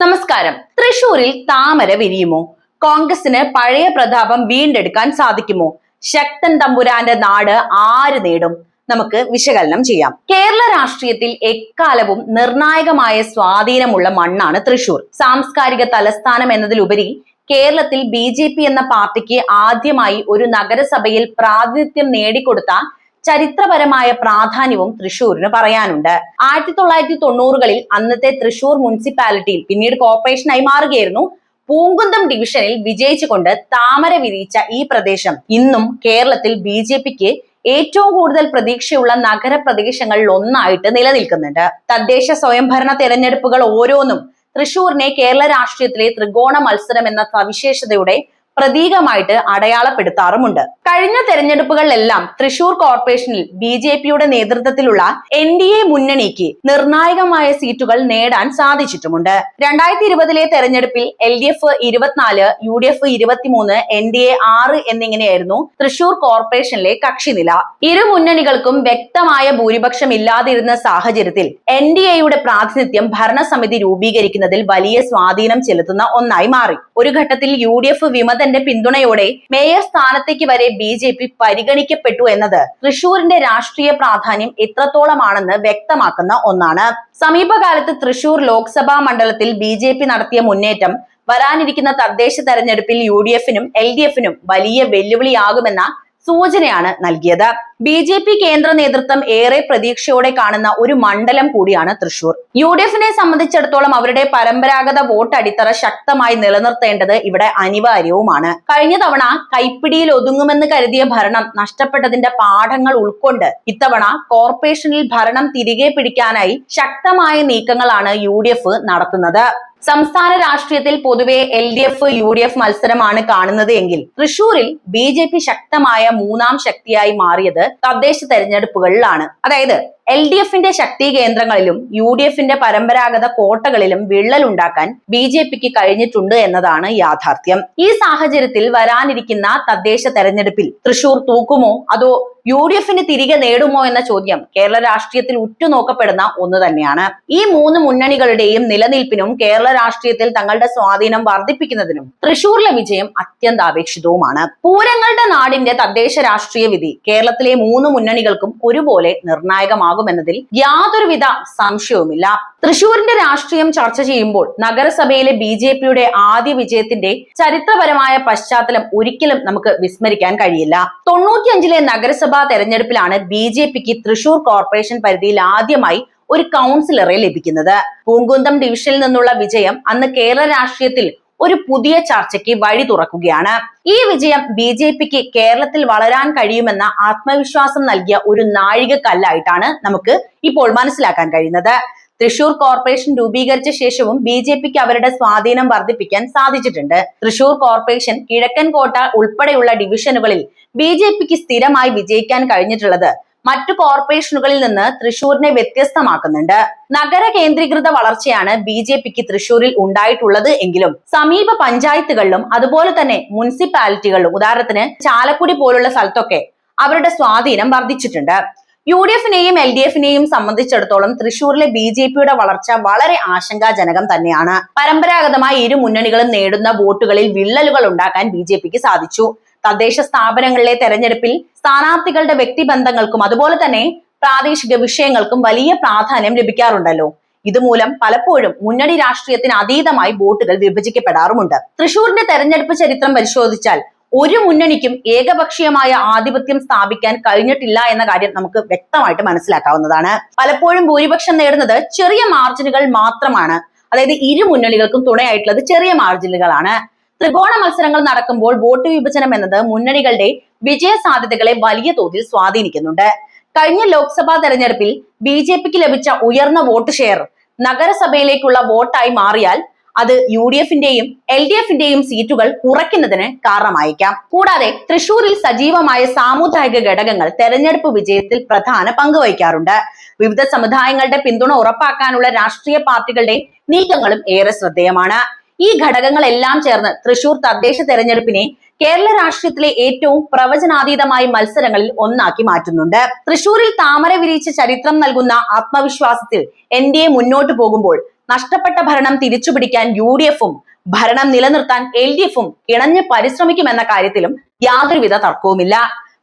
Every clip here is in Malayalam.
നമസ്കാരം. തൃശൂരിൽ താമര വിരിയുമോ? കോൺഗ്രസിന് പഴയ പ്രതാപം വീണ്ടെടുക്കാൻ സാധിക്കുമോ? ശക്തൻ തമ്പുരാന്റെ നാട് ആര് നേടും? നമുക്ക് വിശകലനം ചെയ്യാം. കേരള രാഷ്ട്രീയത്തിൽ എക്കാലവും നിർണായകമായ സ്വാധീനമുള്ള മണ്ണാണ് തൃശൂർ. സാംസ്കാരിക തലസ്ഥാനം എന്നതിലുപരി കേരളത്തിൽ ബി എന്ന പാർട്ടിക്ക് ആദ്യമായി ഒരു നഗരസഭയിൽ പ്രാതിനിധ്യം നേടിക്കൊടുത്ത ചരിത്രപരമായ പ്രാധാന്യവും തൃശൂരിന് പറയാനുണ്ട്. ആയിരത്തി തൊള്ളായിരത്തി തൊണ്ണൂറുകളിൽ അന്നത്തെ തൃശൂർ മുനിസിപ്പാലിറ്റിയിൽ പിന്നീട് കോർപ്പറേഷനായി മാറുകയായിരുന്നു. പൂങ്കുന്നം ഡിവിഷനിൽ വിജയിച്ചുകൊണ്ട് താമര വിരിയിച്ച ഈ പ്രദേശം ഇന്നും കേരളത്തിൽ ബി ജെ പിക്ക് ഏറ്റവും കൂടുതൽ പ്രതീക്ഷയുള്ള നഗരപ്രദേശങ്ങളിൽ ഒന്നായിട്ട് നിലനിൽക്കുന്നുണ്ട്. തദ്ദേശ സ്വയംഭരണ തെരഞ്ഞെടുപ്പുകൾ ഓരോന്നും തൃശൂരിനെ കേരള രാഷ്ട്രീയത്തിലെ ത്രികോണ മത്സരം എന്ന സവിശേഷതയുടെ പ്രതീകമായിട്ട് അടയാളപ്പെടുത്താറുമുണ്ട്. കഴിഞ്ഞ തെരഞ്ഞെടുപ്പുകളിലെല്ലാം തൃശൂർ കോർപ്പറേഷനിൽ ബി ജെ പിയുടെ നേതൃത്വത്തിലുള്ള എൻ ഡി എ മുന്നണിക്ക് നിർണായകമായ സീറ്റുകൾ നേടാൻ സാധിച്ചിട്ടുമുണ്ട്. രണ്ടായിരത്തി ഇരുപതിലെ തെരഞ്ഞെടുപ്പിൽ എൽ ഡി എഫ് ഇരുപത്തിനാല് യു ഡി എഫ് ഇരുപത്തിമൂന്ന് എൻ ഡി എ ആറ് എന്നിങ്ങനെയായിരുന്നു തൃശൂർ കോർപ്പറേഷനിലെ കക്ഷിനില. ഇരു മുന്നണികൾക്കും വ്യക്തമായ ഭൂരിപക്ഷം ഇല്ലാതിരുന്ന സാഹചര്യത്തിൽ എൻ ഡി എയുടെ പ്രാതിനിധ്യം ഭരണസമിതി രൂപീകരിക്കുന്നതിൽ വലിയ സ്വാധീനം ചെലുത്തുന്ന ഒന്നായി മാറി. ഒരു ഘട്ടത്തിൽ യു ഡി എഫ് വിമതന്റെ പിന്തുണയോടെ മേയർ സ്ഥാനത്തേക്ക് വരെ ബി ജെ പി പരിഗണിക്കപ്പെട്ടു എന്നത് തൃശൂരിന്റെ രാഷ്ട്രീയ പ്രാധാന്യം എത്രത്തോളമാണെന്ന് വ്യക്തമാക്കുന്ന ഒന്നാണ്. സമീപകാലത്ത് തൃശൂർ ലോക്സഭാ മണ്ഡലത്തിൽ ബി ജെ പി നടത്തിയ മുന്നേറ്റം വരാനിരിക്കുന്ന തദ്ദേശ തെരഞ്ഞെടുപ്പിൽ യു ഡി എഫിനും എൽ ഡി എഫിനും വലിയ വെല്ലുവിളിയാകുമെന്ന സൂചനയാണ് നൽകിയത്. ബി ജെ പി കേന്ദ്ര നേതൃത്വം ഏറെ പ്രതീക്ഷയോടെ കാണുന്ന ഒരു മണ്ഡലം കൂടിയാണ് തൃശൂർ. യു ഡി എഫിനെ സംബന്ധിച്ചിടത്തോളം അവരുടെ പരമ്പരാഗത വോട്ട് അടിത്തറ ശക്തമായി നിലനിർത്തേണ്ടത് ഇവിടെ അനിവാര്യവുമാണ്. കഴിഞ്ഞ തവണ കൈപ്പിടിയിൽ ഒതുങ്ങുമെന്ന് കരുതിയ ഭരണം നഷ്ടപ്പെട്ടതിന്റെ പാഠങ്ങൾ ഉൾക്കൊണ്ട് ഇത്തവണ കോർപ്പറേഷനിൽ ഭരണം തിരികെ പിടിക്കാനായി ശക്തമായ നീക്കങ്ങളാണ് യു നടത്തുന്നത്. സംസ്ഥാന രാഷ്ട്രീയത്തിൽ പൊതുവെ L D F U D F മത്സരമാണ് കാണുന്നത് എങ്കിൽ തൃശൂരിൽ ബി ജെ പി ശക്തമായ മൂന്നാം ശക്തിയായി മാറിയത് തദ്ദേശ തെരഞ്ഞെടുപ്പുകളിലാണ്. അതായത് എൽ ഡി എഫിന്റെ ശക്തി കേന്ദ്രങ്ങളിലും യു ഡി എഫിന്റെ പരമ്പരാഗത കോട്ടകളിലും വിള്ളൽ ഉണ്ടാക്കാൻ ബി ജെ പിക്ക് കഴിഞ്ഞിട്ടുണ്ട് എന്നതാണ് യാഥാർത്ഥ്യം. ഈ സാഹചര്യത്തിൽ വരാനിരിക്കുന്ന തദ്ദേശ തെരഞ്ഞെടുപ്പിൽ തൃശൂർ തൂക്കുമോ? അതോ യു ഡി എഫിന് തിരികെ നേടുമോ എന്ന ചോദ്യം കേരള രാഷ്ട്രീയത്തിൽ ഉറ്റുനോക്കപ്പെടുന്ന ഒന്ന് തന്നെയാണ്. ഈ മൂന്ന് മുന്നണികളുടെയും നിലനിൽപ്പിനും കേരള രാഷ്ട്രീയത്തിൽ തങ്ങളുടെ സ്വാധീനം വർദ്ധിപ്പിക്കുന്നതിനും തൃശൂരിലെ വിജയം അത്യന്താപേക്ഷിതവുമാണ്. പൂരങ്ങളുടെ നാടിന്റെ തദ്ദേശ രാഷ്ട്രീയ വിധി കേരളത്തിലെ മൂന്ന് മുന്നണികൾക്കും ഒരുപോലെ നിർണായകമാകുമെന്നതിൽ യാതൊരുവിധ സംശയവുമില്ല. തൃശൂരിന്റെ രാഷ്ട്രീയം ചർച്ച ചെയ്യുമ്പോൾ നഗരസഭയിലെ ബി ജെ പിയുടെ ആദ്യ വിജയത്തിന്റെ ചരിത്രപരമായ പശ്ചാത്തലം ഒരിക്കലും നമുക്ക് വിസ്മരിക്കാൻ കഴിയില്ല. തൊണ്ണൂറ്റിയഞ്ചിലെ നഗരസഭാ തെരഞ്ഞെടുപ്പിലാണ് ബി ജെ പിക്ക് തൃശൂർ കോർപ്പറേഷൻ പരിധിയിൽ ആദ്യമായി ഒരു കൗൺസിലറെ ലഭിക്കുന്നത്. പൂങ്കുന്തം ഡിവിഷനിൽ നിന്നുള്ള വിജയം അന്ന് കേരള രാഷ്ട്രീയത്തിൽ ഒരു പുതിയ ചർച്ചയ്ക്ക് വഴി തുറക്കുകയാണ്. ഈ വിജയം ബി ജെ പിക്ക് കേരളത്തിൽ വളരാൻ കഴിയുമെന്ന ആത്മവിശ്വാസം നൽകിയ ഒരു നാഴികക്കല്ലായിട്ടാണ് നമുക്ക് ഇപ്പോൾ മനസ്സിലാക്കാൻ കഴിയുന്നത്. തൃശൂർ കോർപ്പറേഷൻ രൂപീകരിച്ച ശേഷവും ബി ജെ പിക്ക് അവരുടെ സ്വാധീനം വർദ്ധിപ്പിക്കാൻ സാധിച്ചിട്ടുണ്ട്. തൃശൂർ കോർപ്പറേഷൻ കിഴക്കൻ കോട്ട ഉൾപ്പെടെയുള്ള ഡിവിഷനുകളിൽ ബി ജെ പിക്ക് സ്ഥിരമായി വിജയിക്കാൻ കഴിഞ്ഞിട്ടുള്ളത് മറ്റു കോർപ്പറേഷനുകളിൽ നിന്ന് തൃശൂരിനെ വ്യത്യസ്തമാക്കുന്നുണ്ട്. നഗര കേന്ദ്രീകൃത വളർച്ചയാണ് ബി ജെ പിക്ക് തൃശൂരിൽ ഉണ്ടായിട്ടുള്ളത് എങ്കിലും സമീപ പഞ്ചായത്തുകളിലും അതുപോലെ തന്നെ മുനിസിപ്പാലിറ്റികളിലും ഉദാഹരണത്തിന് ചാലക്കുടി പോലുള്ള സ്ഥലത്തൊക്കെ അവരുടെ സ്വാധീനം വർദ്ധിച്ചിട്ടുണ്ട്. യു ഡി എഫിനെയും എൽ ഡി എഫിനെയും സംബന്ധിച്ചിടത്തോളം തൃശൂരിലെ ബി ജെ പിയുടെ വളർച്ച വളരെ ആശങ്കാജനകം തന്നെയാണ്. പരമ്പരാഗതമായി ഇരു മുന്നണികളും നേടുന്ന വോട്ടുകളിൽ വിള്ളലുകൾ ഉണ്ടാക്കാൻ ബി സാധിച്ചു. തദ്ദേശ സ്ഥാപനങ്ങളിലെ തെരഞ്ഞെടുപ്പിൽ സ്ഥാനാർത്ഥികളുടെ വ്യക്തിബന്ധങ്ങൾക്കും അതുപോലെ തന്നെ പ്രാദേശിക വിഷയങ്ങൾക്കും വലിയ പ്രാധാന്യം ലഭിക്കാറുണ്ടല്ലോ. ഇതുമൂലം പലപ്പോഴും മുന്നണി രാഷ്ട്രീയത്തിന് അതീതമായി വോട്ടുകൾ വിഭജിക്കപ്പെടാറുമുണ്ട്. തൃശൂരിന്റെ തെരഞ്ഞെടുപ്പ് ചരിത്രം പരിശോധിച്ചാൽ ഒരു മുന്നണിക്കും ഏകപക്ഷീയമായ ആധിപത്യം സ്ഥാപിക്കാൻ കഴിഞ്ഞിട്ടില്ല എന്ന കാര്യം നമുക്ക് വ്യക്തമായിട്ട് മനസ്സിലാക്കാവുന്നതാണ്. പലപ്പോഴും ഭൂരിപക്ഷം നേടുന്നത് ചെറിയ മാർജിനുകൾ മാത്രമാണ്. അതായത് ഇരു മുന്നണികൾക്കും തുണയായിട്ടുള്ളത് ചെറിയ മാർജിനുകളാണ് ത്രികോണ മത്സരങ്ങൾ നടക്കുമ്പോൾ വോട്ട് വിഭജനം എന്നത് മുന്നണികളുടെ വിജയ സാധ്യതകളെ വലിയ തോതിൽ സ്വാധീനിക്കുന്നുണ്ട്. കഴിഞ്ഞ ലോക്സഭാ തെരഞ്ഞെടുപ്പിൽ ബി ജെ പിക്ക് ലഭിച്ച ഉയർന്ന വോട്ട് ഷെയർ നഗരസഭയിലേക്കുള്ള വോട്ടായി മാറിയാൽ അത് യു ഡി എഫിന്റെയും എൽ ഡി എഫിന്റെയും സീറ്റുകൾ കുറയ്ക്കുന്നതിന് കാരണമായേക്കാം. കൂടാതെ തൃശൂരിൽ സജീവമായ സാമുദായിക ഘടകങ്ങൾ തെരഞ്ഞെടുപ്പ് വിജയത്തിൽ പ്രധാന പങ്ക് വഹിക്കാറുണ്ട്. വിവിധ സമുദായങ്ങളുടെ പിന്തുണ ഉറപ്പാക്കാനുള്ള രാഷ്ട്രീയ പാർട്ടികളുടെ നീക്കങ്ങളും ഏറെ ശ്രദ്ധേയമാണ്. ഈ ഘടകങ്ങളെല്ലാം ചേർന്ന് തൃശൂർ തദ്ദേശ തെരഞ്ഞെടുപ്പിനെ കേരള രാഷ്ട്രീയത്തിലെ ഏറ്റവും പ്രവചനാതീതമായ മത്സരങ്ങളിൽ ഒന്നാക്കി മാറ്റുന്നുണ്ട്. തൃശൂരിൽ താമര വിരിയിച്ച ചരിത്രം നൽകുന്ന ആത്മവിശ്വാസത്തിൽ എൻ ഡി എ മുന്നോട്ട് പോകുമ്പോൾ നഷ്ടപ്പെട്ട ഭരണം തിരിച്ചുപിടിക്കാൻ യു ഡി എഫും ഭരണം നിലനിർത്താൻ എൽ ഡി എഫും ഇണഞ്ഞ് പരിശ്രമിക്കുമെന്ന കാര്യത്തിലും യാതൊരുവിധ തർക്കവുമില്ല.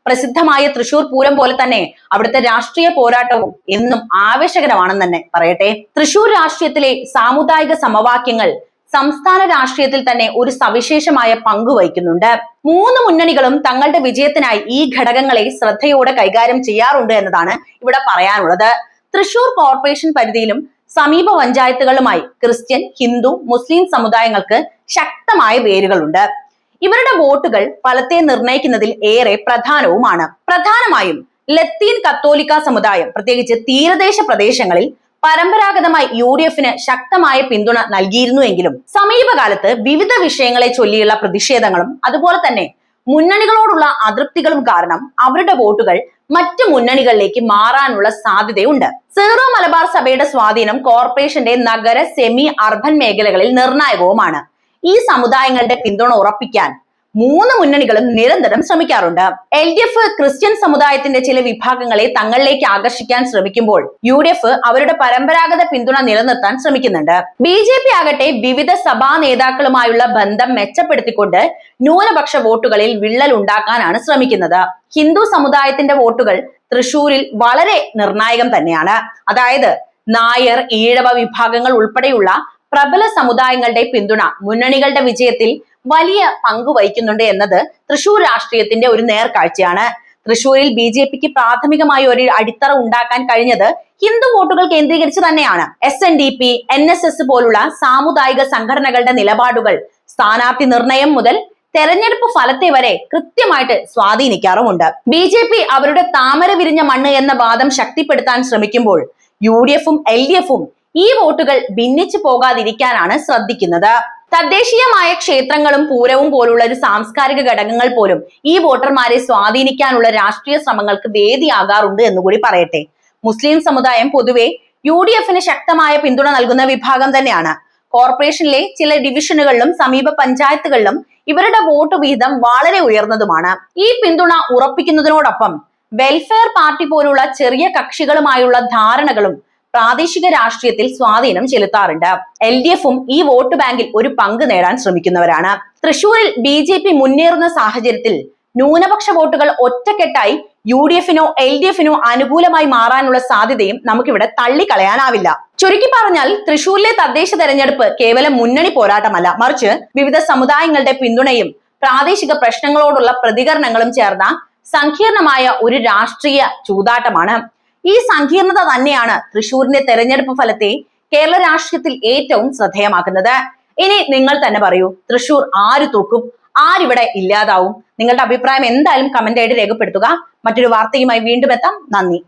പ്രസിദ്ധമായ തൃശൂർ പൂരം പോലെ തന്നെ അവിടുത്തെ രാഷ്ട്രീയ പോരാട്ടവും എന്നും ആവേശകരമാണെന്ന് തന്നെ പറയട്ടെ. തൃശൂർ രാഷ്ട്രീയത്തിലെ സാമുദായിക സമവാക്യങ്ങൾ സംസ്ഥാന രാഷ്ട്രീയത്തിൽ തന്നെ ഒരു സവിശേഷമായ പങ്ക് വഹിക്കുന്നുണ്ട്. മൂന്ന് മുന്നണികളും തങ്ങളുടെ വിജയത്തിനായി ഈ ഘടകങ്ങളെ ശ്രദ്ധയോടെ കൈകാര്യം ചെയ്യാറുണ്ട് എന്നതാണ് ഇവിടെ പറയാനുള്ളത്. തൃശൂർ കോർപ്പറേഷൻ പരിധിയിലും സമീപ പഞ്ചായത്തുകളുമായി ക്രിസ്ത്യൻ ഹിന്ദു മുസ്ലിം സമുദായങ്ങൾക്ക് ശക്തമായ വേരുകളുണ്ട്. ഇവരുടെ വോട്ടുകൾ ഫലത്തെ നിർണയിക്കുന്നതിൽ ഏറെ പ്രധാനവുമാണ്. പ്രധാനമായും ലത്തീൻ കത്തോലിക്ക സമുദായം പ്രത്യേകിച്ച് തീരദേശ പ്രദേശങ്ങളിൽ പരമ്പരാഗതമായി യു ഡി എഫിന് ശക്തമായ പിന്തുണ നൽകിയിരുന്നുവെങ്കിലും സമീപകാലത്ത് വിവിധ വിഷയങ്ങളെ ചൊല്ലിയുള്ള പ്രതിഷേധങ്ങളും അതുപോലെ തന്നെ മുന്നണികളോടുള്ള അതൃപ്തികളും കാരണം അവരുടെ വോട്ടുകൾ മറ്റ് മുന്നണികളിലേക്ക് മാറാനുള്ള സാധ്യതയുണ്ട്. സീറോ മലബാർ സഭയുടെ സ്വാധീനം കോർപ്പറേഷന്റെ നഗര സെമി അർബൻ മേഖലകളിൽ നിർണായകവുമാണ്. ഈ സമുദായങ്ങളുടെ പിന്തുണ ഉറപ്പിക്കാൻ മൂന്ന് മുന്നണികളും നിരന്തരം ശ്രമിക്കാറുണ്ട്. എൽ ഡി എഫ് ക്രിസ്ത്യൻ സമുദായത്തിന്റെ ചില വിഭാഗങ്ങളെ തങ്ങളിലേക്ക് ആകർഷിക്കാൻ ശ്രമിക്കുമ്പോൾ യു ഡി എഫ് അവരുടെ പരമ്പരാഗത പിന്തുണ നിലനിർത്താൻ ശ്രമിക്കുന്നുണ്ട്. ബി ജെ പി ആകട്ടെ വിവിധ സഭാ നേതാക്കളുമായുള്ള ബന്ധം മെച്ചപ്പെടുത്തിക്കൊണ്ട് ന്യൂനപക്ഷ വോട്ടുകളിൽ വിള്ളൽ ഉണ്ടാക്കാനാണ് ശ്രമിക്കുന്നത്. ഹിന്ദു സമുദായത്തിന്റെ വോട്ടുകൾ തൃശൂരിൽ വളരെ നിർണായകം തന്നെയാണ്. അതായത് നായർ ഈഴവ വിഭാഗങ്ങൾ ഉൾപ്പെടെയുള്ള പ്രബല സമുദായങ്ങളുടെ പിന്തുണ മുന്നണികളുടെ വിജയത്തിൽ വലിയ പങ്ക് വഹിക്കുന്നുണ്ട് എന്നത് തൃശൂർ രാഷ്ട്രീയത്തിന്റെ ഒരു നേർക്കാഴ്ചയാണ്. തൃശൂരിൽ ബി ജെ പിക്ക് പ്രാഥമികമായ ഒരു അടിത്തറ ഉണ്ടാക്കാൻ കഴിഞ്ഞത് ഹിന്ദു വോട്ടുകൾ കേന്ദ്രീകരിച്ച് തന്നെയാണ്. S N D P N S S പോലുള്ള സാമുദായിക സംഘടനകളുടെ നിലപാടുകൾ സ്ഥാനാർത്ഥി നിർണയം മുതൽ തെരഞ്ഞെടുപ്പ് ഫലത്തെ വരെ കൃത്യമായിട്ട് സ്വാധീനിക്കാറുമുണ്ട്. ബി ജെ പി അവരുടെ താമര വിരിഞ്ഞ മണ്ണ് എന്ന വാദം ശക്തിപ്പെടുത്താൻ ശ്രമിക്കുമ്പോൾ യു ഡി എഫും എൽ ഡി എഫും ഈ വോട്ടുകൾ ഭിന്നിച്ചു പോകാതിരിക്കാനാണ് ശ്രദ്ധിക്കുന്നത്. തദ്ദേശീയമായ ക്ഷേത്രങ്ങളും പൂരവും പോലുള്ള ഒരു സാംസ്കാരിക ഘടകങ്ങൾ പോലും ഈ വോട്ടർമാരെ സ്വാധീനിക്കാനുള്ള രാഷ്ട്രീയ ശ്രമങ്ങൾക്ക് വേദിയാകാറുണ്ട് എന്നുകൂടി പറയട്ടെ. മുസ്ലിം സമുദായം പൊതുവെ യു ഡി എഫിന് ശക്തമായ പിന്തുണ നൽകുന്ന വിഭാഗം തന്നെയാണ്. കോർപ്പറേഷനിലെ ചില ഡിവിഷനുകളിലും സമീപ പഞ്ചായത്തുകളിലും ഇവരുടെ വോട്ട് വിഹിതം വളരെ ഉയർന്നതുമാണ്. ഈ പിന്തുണ ഉറപ്പിക്കുന്നതിനോടൊപ്പം വെൽഫെയർ പാർട്ടി പോലുള്ള ചെറിയ കക്ഷികളുമായുള്ള ധാരണകളും പ്രാദേശിക രാഷ്ട്രീയത്തിൽ സ്വാധീനം ചെലുത്താറുണ്ട്. എൽ ഡി എഫും ഈ വോട്ട് ബാങ്കിൽ ഒരു പങ്ക് നേടാൻ ശ്രമിക്കുന്നവരാണ്. തൃശൂരിൽ ബി ജെ പി മുന്നേറുന്ന സാഹചര്യത്തിൽ ന്യൂനപക്ഷ വോട്ടുകൾ ഒറ്റക്കെട്ടായി യു ഡി എഫിനോ എൽ ഡി എഫിനോ അനുകൂലമായി മാറാനുള്ള സാധ്യതയും നമുക്കിവിടെ തള്ളിക്കളയാനാവില്ല. ചുരുക്കി പറഞ്ഞാൽ തൃശൂരിലെ തദ്ദേശ തെരഞ്ഞെടുപ്പ് കേവലം മുന്നണി പോരാട്ടമല്ല. മറിച്ച് വിവിധ സമുദായങ്ങളുടെ പിന്തുണയും പ്രാദേശിക പ്രശ്നങ്ങളോടുള്ള പ്രതികരണങ്ങളും ചേർന്ന സങ്കീർണമായ ഒരു രാഷ്ട്രീയ ചൂതാട്ടമാണ്. ഈ സങ്കീർണത തന്നെയാണ് തൃശൂരിന്റെ തെരഞ്ഞെടുപ്പ് ഫലത്തെ കേരള രാഷ്ട്രീയത്തിൽ ഏറ്റവും ശ്രദ്ധേയമാക്കുന്നത്. ഇനി നിങ്ങൾ തന്നെ പറയൂ തൃശൂർ ആര് തൂക്കും? ആരിവിടെ ഇല്ലാതാവും? നിങ്ങളുടെ അഭിപ്രായം എന്തായാലും കമന്റ് ആയിട്ട് രേഖപ്പെടുത്തുക. മറ്റൊരു വാർത്തയുമായി വീണ്ടും എത്താം. നന്ദി.